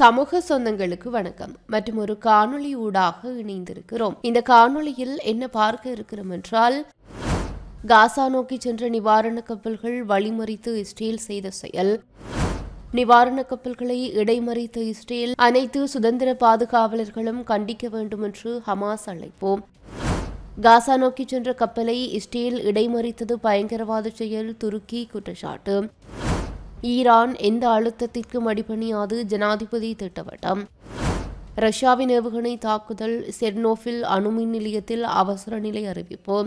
சமூக சொந்தங்களுக்கு வணக்கம். மற்றும் ஒரு காணொளி ஊடாக இணைந்திருக்கிறோம். இந்த காணொளியில் என்ன பார்க்க இருக்கிறோம் என்றால் காசா நோக்கி சென்ற நிவாரண கப்பல்கள் வழிமறித்து இஸ்ரேல் செய்த செயல். நிவாரண கப்பல்களை இடைமறித்த இஸ்ரேல் அனைத்து சுதந்திர பாதுகாவலர்களும் கண்டிக்க வேண்டும் என்று ஹமாஸ் அழைப்போம். காசா நோக்கி சென்ற கப்பலை இஸ்ரேல் இடைமறித்தது பயங்கரவாத செயல் துருக்கி குற்றச்சாட்டு. ஈரான் எந்த அழுத்தத்திற்கும் அடிபணியாது ஜனாதிபதி திட்டவட்டம். ரஷ்யாவின் ஏவுகணை தாக்குதல் செர்னோஃபில் அணுமின் நிலையத்தில் அவசர நிலை அறிவிப்பு.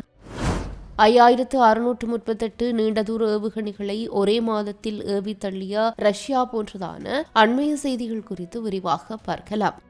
ஐயாயிரத்து அறுநூற்று முப்பத்தெட்டு நீண்ட தூர ஏவுகணைகளை ஒரே மாதத்தில் ஏவி தள்ளிய ரஷ்யா போன்றதான அண்மைய செய்திகள் குறித்து விரிவாக பார்க்கலாம்.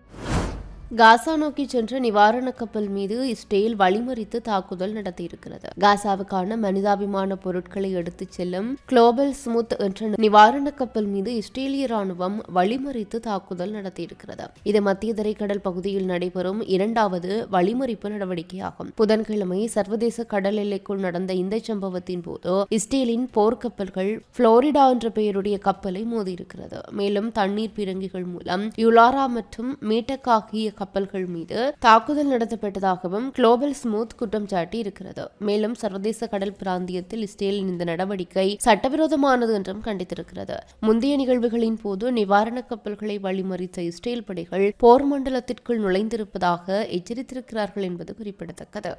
காசா நோக்கி சென்ற நிவாரண கப்பல் மீது இஸ்ரேல் வழிமறித்து தாக்குதல் நடத்தியிருக்கிறது. காசாவுக்கான மனிதாபிமான பொருட்களை எடுத்துச் செல்லும் குளோபல் ஸ்மூத் என்ற நிவாரண கப்பல் மீது இஸ்ரேலிய ராணுவம் வழிமறித்து தாக்குதல் நடத்தியிருக்கிறது. இது மத்திய தரைக்கடல் பகுதியில் நடைபெறும் இரண்டாவது வழிமறிப்பு நடவடிக்கையாகும். புதன்கிழமை சர்வதேச கடல் எல்லைக்குள் நடந்த இந்த சம்பவத்தின் போது இஸ்ரேலின் போர்க்கப்பல்கள் புளோரிடா என்ற பெயருடைய கப்பலை மோதியிருக்கிறது. மேலும் தண்ணீர் பீரங்கிகள் மூலம் யுலாரா மற்றும் மீட்டக் ஆகிய கப்பல்கள் மீது தாக்குதல் நடத்தப்பட்டதாகவும் குளோபல் ஸ்மூத் குற்றம் சாட்டி இருக்கிறது மேலும் சர்வதேச கடல் பிராந்தியத்தில் இஸ்ரேலின் இந்த நடவடிக்கை சட்டவிரோதமானது என்றும் கண்டித்திருக்கிறது. முந்தைய நிகழ்வுகளின் போது நிவாரண கப்பல்களை வழிமறித்த இஸ்ரேல் படைகள் போர் மண்டலத்திற்குள் நுழைந்திருப்பதாக எச்சரித்திருக்கிறார்கள் என்பது குறிப்பிடத்தக்கது.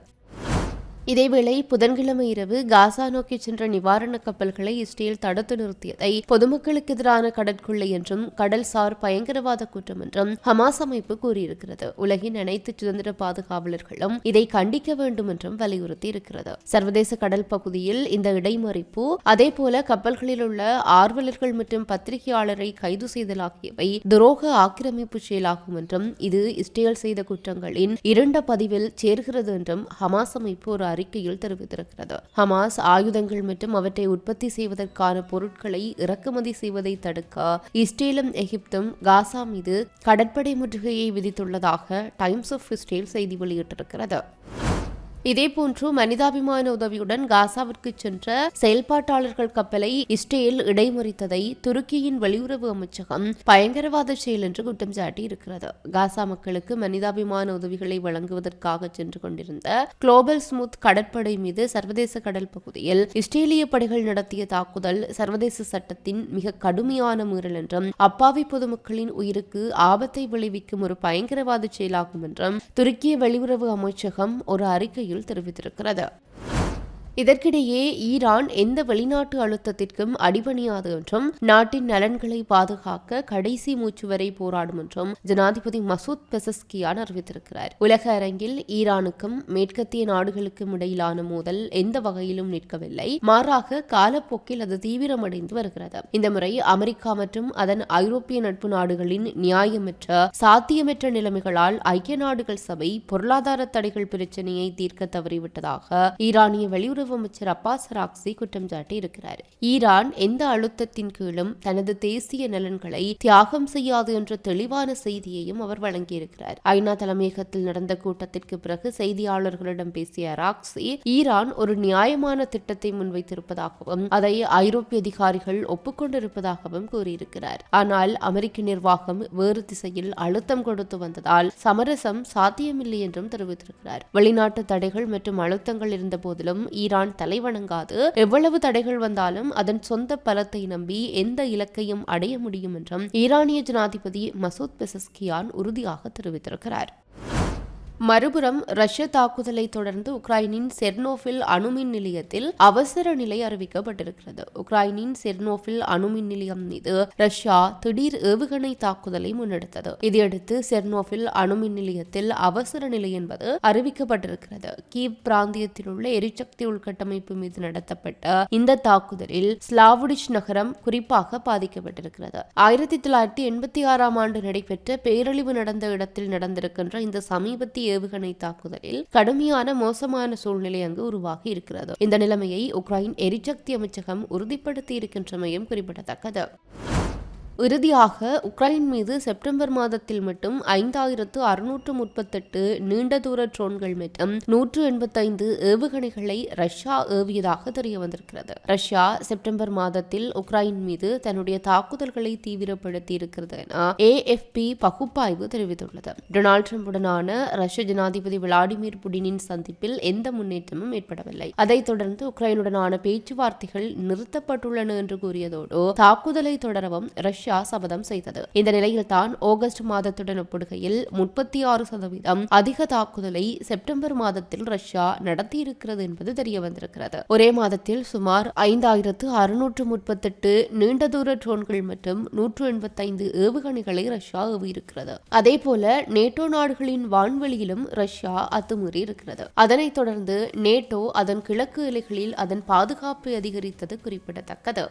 இதேவேளை புதன்கிழமை இரவு காசா நோக்கி சென்ற நிவாரண கப்பல்களை இஸ்ரேல் தடுத்து நிறுத்தியதை பொதுமக்களுக்கு எதிரான கடற்கொள்ளை என்றும் கடல்சார் பயங்கரவாத குற்றம் என்றும் ஹமாஸ் அமைப்பு கூறியிருக்கிறது. உலகின் அனைத்து சுதந்திர பாதுகாவலர்களும் இதை கண்டிக்க வேண்டும் என்றும் வலியுறுத்தி இருக்கிறது சர்வதேச கடல் பகுதியில் இந்த இடைமறிப்பு அதேபோல கப்பல்களில் உள்ள ஆர்வலர்கள் மற்றும் பத்திரிகையாளரை கைது செய்தல் ஆகியவை துரோக ஆக்கிரமிப்பு செயலாகும் என்றும் இது இஸ்ரேல் செய்த குற்றங்களின் இருண்ட பதிவில் சேர்கிறது என்றும் ஹமாஸ் அமைப்பு ஒரு அறிக்கையில் தெரிவித்திருக்கிறது. ஹமாஸ் ஆயுதங்கள் மற்றும் அவற்றை உற்பத்தி செய்வதற்கான பொருட்களை இறக்குமதி செய்வதை தடுக்க இஸ்ரேலும் எகிப்தும் காசா மீது கடற்படை முற்றுகையை விதித்துள்ளதாக டைம்ஸ் ஆஃப் இஸ்ரேல் செய்தி வெளியிட்டிருக்கிறது. இதேபோன்று மனிதாபிமான உதவியுடன் காசாவிற்கு சென்ற செயல்பாட்டாளர்கள் கப்பலை இஸ்ரேல் இடைமறித்ததை துருக்கியின் வெளியுறவு அமைச்சகம் பயங்கரவாத செயல் என்று குற்றம் சாட்டி இருக்கிறது காசா மக்களுக்கு மனிதாபிமான உதவிகளை வழங்குவதற்காக சென்று கொண்டிருந்த குளோபல் ஸ்மூத் கடற்படை மீது சர்வதேச கடல் பகுதியில் இஸ்ரேலிய படைகள் நடத்திய தாக்குதல் சர்வதேச சட்டத்தின் மிக கடுமையான மீறல் என்றும் அப்பாவி பொதுமக்களின் உயிருக்கு ஆபத்தை விளைவிக்கும் ஒரு பயங்கரவாத செயலாகும் என்றும் துருக்கிய வெளியுறவு அமைச்சகம் ஒரு அறிக்கையில் செய்தியில் தெரிவித்திருக்கிறது. இதற்கிடையே ஈரான் எந்த வெளிநாட்டு அழுத்தத்திற்கும் அடிபணியாது என்றும் நாட்டின் நலன்களை பாதுகாக்க கடைசி மூச்சு வரை போராடும் என்றும் ஜனாதிபதி மசூத் பெசஸ்கியான் அறிவித்திருக்கிறார். உலக அரங்கில் ஈரானுக்கும் மேற்கத்திய நாடுகளுக்கும் இடையிலான மோதல் எந்த வகையிலும் நிற்கவில்லை. மாறாக காலப்போக்கில் அது தீவிரமடைந்து வருகிறது. இந்த முறை அமெரிக்கா மற்றும் அதன் ஐரோப்பிய நட்பு நாடுகளின் நியாயமற்ற சாத்தியமற்ற நிலைமைகளால் ஐக்கிய நாடுகள் சபை பொருளாதார தடைகள் பிரச்சினையை தீர்க்க தவறிவிட்டதாக ஈரானிய வெளியுறவு வெளியுறவு அமைச்சர் அப்பாஸ் ராக்சி குற்றம் சாட்டி இருக்கிறார். ஈரான் எந்த அழுத்தத்தின் கீழும் தனது தேசிய நலன்களை தியாகம் செய்யாது என்ற தெளிவான செய்தியையும் அவர் வழங்கியிருக்கிறார். ஐநா தலைமையகத்தில் நடந்த கூட்டத்திற்கு பிறகு செய்தியாளர்களிடம் பேசிய ராக்சி ஈரான் ஒரு நியாயமான திட்டத்தை முன்வைத்திருப்பதாகவும் அதை ஐரோப்பிய அதிகாரிகள் ஒப்புக்கொண்டிருப்பதாகவும் கூறியிருக்கிறார். ஆனால் அமெரிக்க நிர்வாகம் வேறு திசையில் அழுத்தம் கொடுத்து வந்ததால் சமரசம் சாத்தியமில்லை என்றும் தெரிவித்திருக்கிறார். வெளிநாட்டு தடைகள் மற்றும் அழுத்தங்கள் இருந்த போதிலும் ஈரான் ஈரான் தலைவணங்காது. எவ்வளவு தடைகள் வந்தாலும் அதன் சொந்த பலத்தை நம்பி எந்த இலக்கையும் அடைய முடியும் என்றும் ஈரானிய ஜனாதிபதி மசூத் பெசஸ்கியான் உறுதியாக தெரிவித்திருக்கிறார். மறுபுறம் ரஷ்ய தாக்குதலை தொடர்ந்து உக்ரைனின் செர்னோஃபில் அணுமின் நிலையத்தில் அவசர நிலை அறிவிக்கப்பட்டிருக்கிறது. உக்ரைனின் செர்னோஃபில் அணுமின் நிலையம் மீது ரஷ்யா திடீர் ஏவுகணை தாக்குதலை முன்னெடுத்தது. இதையடுத்து செர்னோஃபில் அணுமின் நிலையத்தில் அவசர நிலை என்பது அறிவிக்கப்பட்டிருக்கிறது. கீவ் பிராந்தியத்தில் உள்ள எரிசக்தி உள்கட்டமைப்பு மீது நடத்தப்பட்ட இந்த தாக்குதலில் ஸ்லாவுடிஷ் நகரம் குறிப்பாக பாதிக்கப்பட்டிருக்கிறது. ஆயிரத்தி தொள்ளாயிரத்தி எண்பத்தி ஆறாம் ஆண்டு நடைபெற்ற பேரழிவு நடந்த இடத்தில் நடந்திருக்கின்ற இந்த சமீபத்திய ஏவுகணை தாக்குதலில் கடுமையான மோசமான சூழ்நிலை அங்கு உருவாகி இருக்கிறது. இந்த நிலைமையை உக்ரைன் எரிசக்தி அமைச்சகம் உறுதிப்படுத்தி இருக்கின்றமையும் குறிப்பிடத்தக்கது. இறுதியாக உக்ரைன் மீது செப்டம்பர் மாதத்தில் மட்டும் ஐந்தாயிரத்து அறுநூற்று முப்பத்தெட்டு நீண்ட தூர ட்ரோன்கள் மற்றும் நூற்று எண்பத்தைந்து ஏவுகணைகளை ரஷ்யா ஏவியதாக தெரிய வந்திருக்கிறது ரஷ்யா செப்டம்பர் மாதத்தில் உக்ரைன் மீது தன்னுடைய தாக்குதல்களை தீவிரப்படுத்தி இருக்கிறது என ஏஎஃப்பி பகுப்பாய்வு தெரிவித்துள்ளது. டொனால்டு ட்ரம்புடனான ரஷ்ய ஜனாதிபதி விளாடிமிர் புடினின் சந்திப்பில் எந்த முன்னேற்றமும் ஏற்படவில்லை. அதைத் தொடர்ந்து உக்ரைனுடனான பேச்சுவார்த்தைகள் நிறுத்தப்பட்டுள்ளன என்று கூறியதோடு தாக்குதலை தொடரவும் ரஷ்யா சபதம் செய்தது. இந்த நிலையில்தான் ஆகஸ்ட் மாதத்துடன் ஒப்பிடுகையில் முப்பத்தி ஆறு சதவீதம் அதிக தாக்குதலை செப்டம்பர் மாதத்தில் ரஷ்யா நடத்தியிருக்கிறது என்பது தெரிய வந்திருக்கிறது ஒரே மாதத்தில் சுமார் ஐந்தாயிரத்து அறுநூற்று முப்பத்தெட்டு நீண்ட தூர ட்ரோன்கள் மற்றும் நூற்று எண்பத்தைந்து ஏவுகணைகளை ரஷ்யா ஏவியிருக்கிறது. அதே போல நேட்டோ நாடுகளின் வான்வெளியிலும் ரஷ்யா அத்துமீறி இருக்கிறது அதனைத் தொடர்ந்து நேட்டோ அதன் கிழக்கு எல்லைகளில் அதன் பாதுகாப்பை அதிகரித்தது குறிப்பிடத்தக்கது.